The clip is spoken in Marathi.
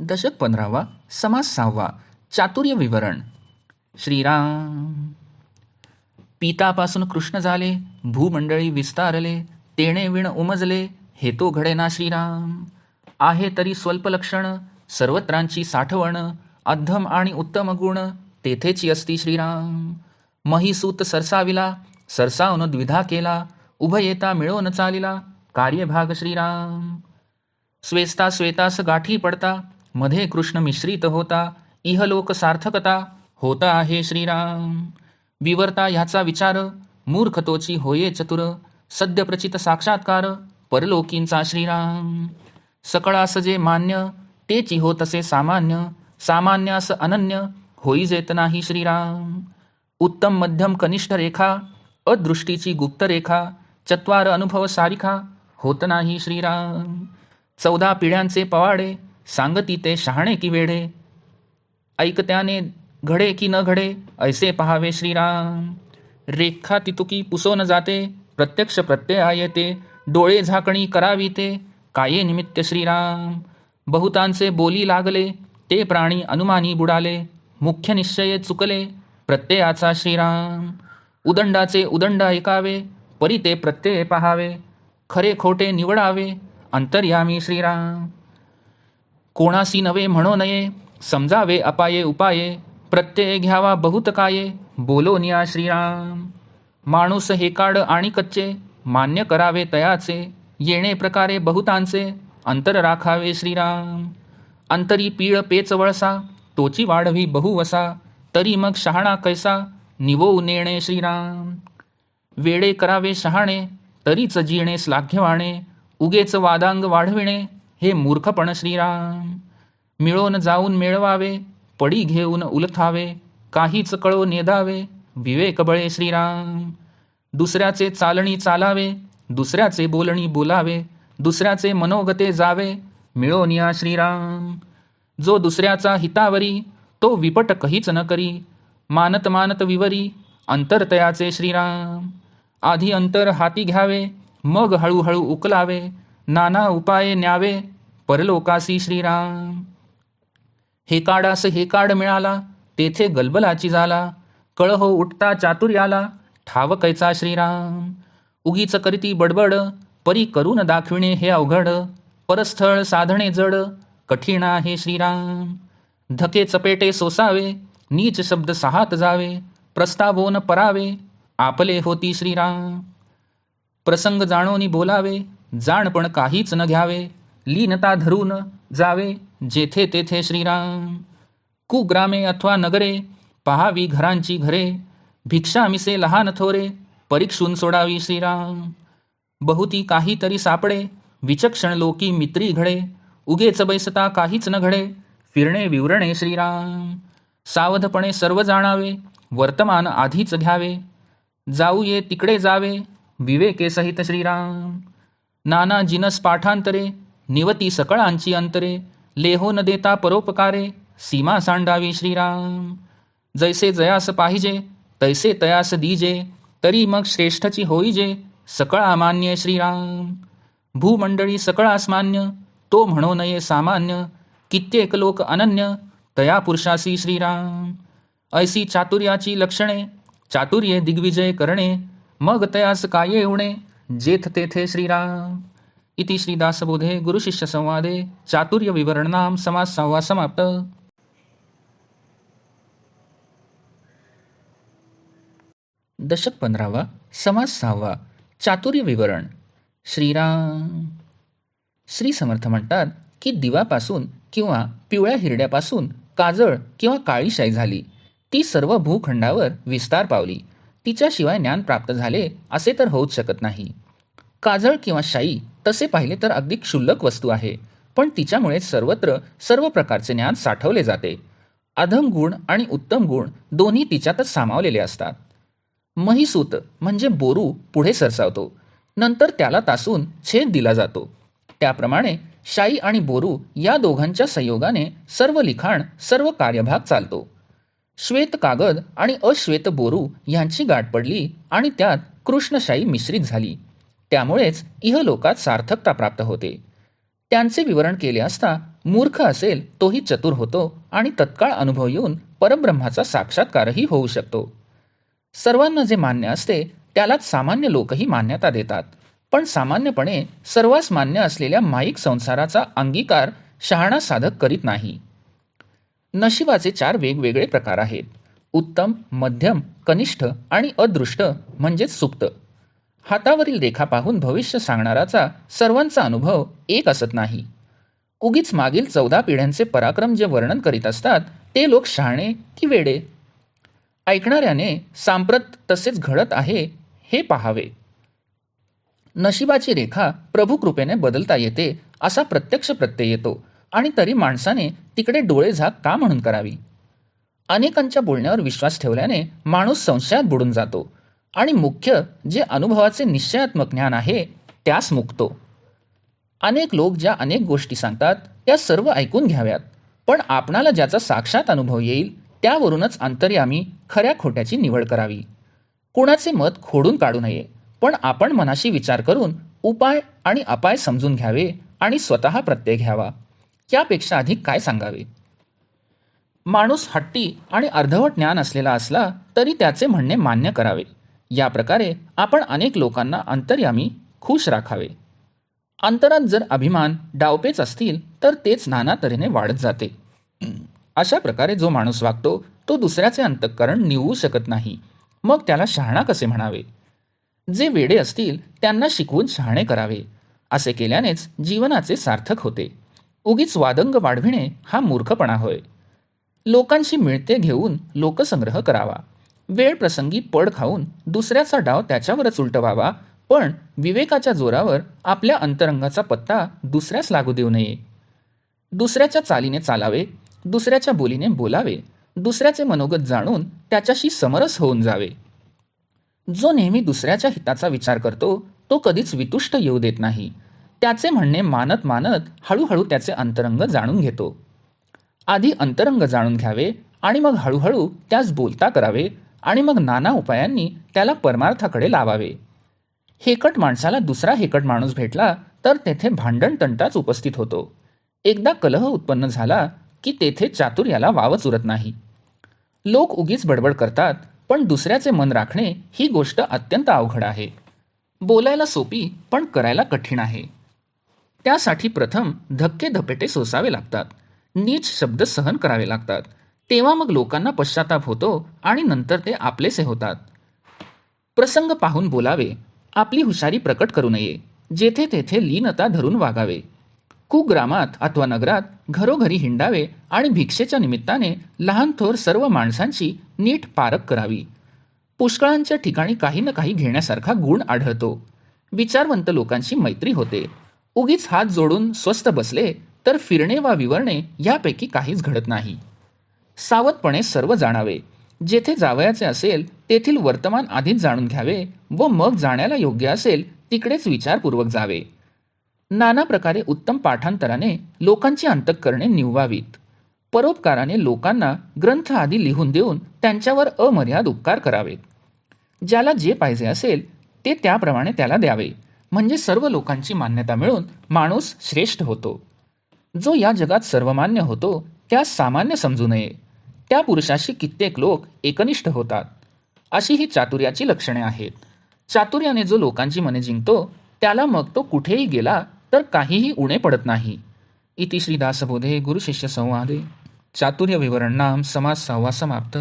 दशक पंधरावा समास सहावा चातुर्य विवरण. श्रीराम. पितापासून कृष्ण झाले भूमंडळी विस्तारले तेणे विण उमजले हेतो घडेना श्रीराम. आहे तरी स्वल्प लक्षण सर्वत्रांची साठवण अध्यम आणि उत्तम गुण तेथेची असती श्रीराम. महिसूत सरसाविला सरसावून द्विधा केला उभयेता मिळवून चालिला कार्यभाग श्रीराम. स्वेस्ता स्वेतास गाठी पडता मध्ये कृष्ण मिश्रित होता इहलोक सार्थकता होता आहे श्रीराम. विवर्ता ह्याचा विचार मूर्खतोची होये चतुर सद्य प्रचित साक्षात्कार परलोकींचा श्रीराम. सकळास जे मान्य तेची होतसे सामान्य सामान्यास अनन्य होई जेत नाही श्रीराम. उत्तम मध्यम कनिष्ठ रेखा अदृष्टीची गुप्त रेखा चत्वार अनुभव सारिखा होत नाही श्रीराम. चौदा पिढ्यांचे पवाडे सांगती ते शहाणे की वेढे? ऐकत्याने घडे की न घडे ऐसे पहावे श्रीराम. रेखा तितुकी पुसोन जाते प्रत्यक्ष प्रत्यय येते डोळे झाकणी करावी ते काये निमित्त श्रीराम? बहुतांचे बोली लागले ते प्राणी अनुमानी बुडाले मुख्य निश्चय चुकले प्रत्ययाचा श्रीराम. उदंडाचे उदंड ऐकावे परी ते प्रत्यय पहावे खरे खोटे निवडावे अंतर्यामी श्रीराम. कोणासी नवे म्हणो नये समजावे अपाये उपाये प्रत्यय घ्यावा बहुत काये बोलो निया श्रीराम. माणूस हे काड आणि कच्चे मान्य करावे तयाचे येणे प्रकारे बहुतांचे अंतर राखावे श्रीराम. अंतरी पीळ पेच वळसा तोची वाढवी बहुवसा तरी मग शहाणा कैसा निवो नेणे श्रीराम. वेडे करावे शहाणे तरीच जिणे श्लाघ्यवाणे उगेच वादांग वाढविणे हे मूर्खपण श्रीराम. मिळून जाऊन मिळवावे पडी घेऊन उलथावे काहीच कळो नेदावे विवेक बळे श्रीराम. दुसऱ्याचे चालणी चालावे दुसऱ्याचे बोलणी बोलावे दुसऱ्याचे मनोगते जावे मिळोन या श्रीराम. जो दुसऱ्याचा हितावरी तो विपट कहीच न करी. मानत मानत विवरी अंतरतयाचे श्रीराम. आधी अंतर हाती घ्यावे मग हळूहळू उकलावे नाना उपाय न्यावे परलोकासी श्रीराम. हे काडास हे काड मिळाला तेथे गलबलाची झाला कळहो उठता चातुर्याला ठाव कैचा श्रीराम. उगीच करीती बडबड परी करून दाखविणे हे अवघड. परस्थळ साधणे जड कठीण आहे श्रीराम. धके चपेटे सोसावे नीच शब्द सहात जावे प्रस्तावोन परावे आपले होती श्रीराम. प्रसंग जाणोनी बोलावे जाणपण काहीच न घ्यावे लीनता धरून जावे जेथे तेथे श्रीराम. कुग्रामे अथवा नगरे पहावी घरांची घरे भिक्षा मिसे लहान थोरे परीक्षून सोडावी श्रीराम. बहुती काहीतरी सापडे विचक्षण लोकी मित्री घडे उगेच बैसता काहीच न घडे फिरणे विवरणे श्रीराम. सावधपणे सर्व जाणावे वर्तमान आधीच घ्यावे. जाऊ ये तिकडे जावे विवेके सहित श्रीराम. नाना जिनस पाठांतरे निवती सकळांची अंतरे लेहो न देता परोपकारे सीमा सांडावी श्रीराम. जैसे जयास पाहिजे तैसे तयास दीजे तरी मग श्रेष्ठची होईजे सकळा मान्य श्रीराम. भूमंडळी सकळास मान्य तो म्हणो नये सामान्य कित्येक लोक अनन्य तया पुरुषासी श्रीराम. ऐसी चातुर्याची लक्षणे चातुर्ये दिग्विजय करणे मग तयास काय येवणे जेथ तेथे श्रीराम। इति श्रीदासबोधे गुरुशिष्य संवादे। चातुर्य विवरणाम समास संवाद समाप्त। दशक पंधरावा समास सहावा चातुर्य विवरण। श्रीराम। श्री समर्थ म्हणतात की दिवापासून किंवा पिवळ्या हिरड्यापासून काजळ किंवा काळीशाई झाली. ती सर्व भूखंडावर विस्तार पावली. तिच्याशिवाय ज्ञान प्राप्त झाले असे तर होऊच शकत नाही. काजळ किंवा शाई तसे पाहिले तर अगदी क्षुल्लक वस्तू आहे. पण तिच्यामुळे सर्वत्र सर्व प्रकारचे ज्ञान साठवले जाते. अधम गुण आणि उत्तम गुण दोन्ही तिच्यातच सामावलेले असतात. महिसूत म्हणजे बोरू पुढे सरसावतो. नंतर त्याला तासून छेद दिला जातो. त्याप्रमाणे शाई आणि बोरू या दोघांच्या संयोगाने सर्व लिखाण सर्व कार्यभाग चालतो. श्वेत कागद आणि अश्वेत बोरू यांची गाठ पडली आणि त्यात कृष्णशाई मिश्रित झाली. त्यामुळेच इहलोकात सार्थकता प्राप्त होते. त्यांचे विवरण केले असता मूर्ख असेल तोही चतुर होतो आणि तत्काळ अनुभव येऊन परब्रह्माचा साक्षात्कारही होऊ शकतो. सर्वांना जे मान्य असते त्यालाच सामान्य लोकही मान्यता देतात. पण सामान्यपणे सर्वांस मान्य असलेल्या माईक संसाराचा अंगीकार शहाणा साधक करीत नाही. नशिबाचे चार वेगवेगळे प्रकार आहेत. उत्तम मध्यम कनिष्ठ आणि अदृष्ट म्हणजेच सुप्त. हातावरील रेखा पाहून भविष्य सांगणाराचा सर्वांचा अनुभव एक असत नाही. उगीच मागील चौदा पिढ्यांचे पराक्रम जे वर्णन करीत असतात ते लोक शहाणे की वेडे? ऐकणाऱ्याने सांप्रत तसेच घडत आहे हे पाहावे. नशिबाची रेखा प्रभुकृपेने बदलता येते असा प्रत्यक्ष प्रत्यय येतो आणि तरी माणसाने तिकडे डोळे झाक का म्हणून करावी? अनेकांच्या बोलण्यावर विश्वास ठेवल्याने माणूस संशयात बुडून जातो आणि मुख्य जे अनुभवाचे निश्चयात्मक ज्ञान आहे त्यास मुकतो. अनेक लोक ज्या अनेक गोष्टी सांगतात त्या सर्व ऐकून घ्याव्यात. पण आपणाला ज्याचा साक्षात अनुभव येईल त्यावरूनच अंतर्यामी खऱ्या खोट्याची निवड करावी. कुणाचे मत खोडून काढू नये पण आपण मनाशी विचार करून उपाय आणि अपाय समजून घ्यावे आणि स्वतः प्रत्यय घ्यावा. यापेक्षा अधिक काय सांगावे? माणूस हट्टी आणि अर्धवट ज्ञान असलेला असला तरी त्याचे म्हणणे मान्य करावे. या प्रकारे आपण अनेक लोकांना अंतर्यामी खुश राखावे. अंतरात जर अभिमान डावपेच असतील तर तेच नाना तऱ्हेने वाढत जाते. अशा प्रकारे जो माणूस वागतो तो दुसऱ्याचे अंतःकरण निवू शकत नाही. मग त्याला शहाणा कसे म्हणावे? जे वेडे असतील त्यांना शिकवून शहाणे करावे. असे केल्यानेच जीवनाचे सार्थक होते. उगीच वादंग वाढविणे हा मूर्खपणा होय. लोकांशी मिळते घेऊन लोकसंग्रह करावा. वेळ प्रसंगी पड खाऊन दुसऱ्याचा डाव त्याच्यावरच उलटवावा पण विवेकाच्या जोरावर आपल्या अंतरंगाचा पत्ता दुसऱ्यास लागू देऊ नये. दुसऱ्याच्या चालीने चालावे दुसऱ्याच्या बोलीने बोलावे दुसऱ्याचे मनोगत जाणून त्याच्याशी समरस होऊन जावे. जो नेहमी दुसऱ्याच्या हिताचा विचार करतो तो कधीच वितुष्ट येऊ देत नाही. त्याचे म्हणणे मानत मानत हळूहळू त्याचे अंतरंग जाणून घेतो. आधी अंतरंग जाणून घ्यावे आणि मग हळूहळू त्यास बोलता करावे आणि मग नाना उपायांनी त्याला परमार्थाकडे लावावे. हेकट माणसाला दुसरा हेकट माणूस भेटला तर तेथे भांडण तंटाच उपस्थित होतो. एकदा कलह उत्पन्न झाला की तेथे चातुर्याला वावच उरत नाही. लोक उगीच बडबड करतात पण दुसऱ्याचे मन राखणे ही गोष्ट अत्यंत अवघड आहे. बोलायला सोपी पण करायला कठीण आहे. त्यासाठी प्रथम धक्के धपेटे सोसावे लागतात. नीच शब्द सहन करावे लागतात. तेव्हा मग लोकांना पश्चाताप होतो आणि नंतर ते आपलेसे होतात. प्रसंग पाहून बोलावे आपली हुशारी प्रकट करू नये जेथे तेथे लीनता धरून वागावे. कुग्रामात अथवा नगरात घरोघरी हिंडावे आणि भिक्षेच्या निमित्ताने लहान थोर सर्व माणसांची नीट पारख करावी. पुष्कळांच्या ठिकाणी काही ना काही घेण्यासारखा गुण आढळतो. विचारवंत लोकांशी मैत्री होते. उगीच हात जोडून स्वस्थ बसले तर फिरणे वा विवरणे यापैकी काहीच घडत नाही. सावधपणे सर्व जाणावे. जेथे जावयाचे असेल तेथील वर्तमान आधीच जाणून घ्यावे व मग जाण्याला योग्य असेल तिकडेच विचारपूर्वक जावे. नाना प्रकारे उत्तम पाठांतराने लोकांची अंतःकरणे निववावीत. परोपकाराने लोकांना ग्रंथ आदी लिहून देऊन त्यांच्यावर अमर्याद उपकार करावेत. ज्याला जे पाहिजे असेल ते त्याप्रमाणे त्याला द्यावे. म्हणजे सर्व लोकांची मान्यता मिळून माणूस श्रेष्ठ होतो. जो या जगात सर्वमान्य होतो त्यास सामान्य समजू नये. त्या पुरुषाशी कित्येक लोक एकनिष्ठ होतात. अशी ही चातुर्याची लक्षणे आहेत. चातुर्याने जो लोकांची मने जिंकतो त्याला मग तो कुठेही गेला तर काहीही उणे पडत नाही. इति श्री दासबोधे गुरुशिष्य संवादे. चातुर्य विवरण नाम समाज सहावा समाप्त.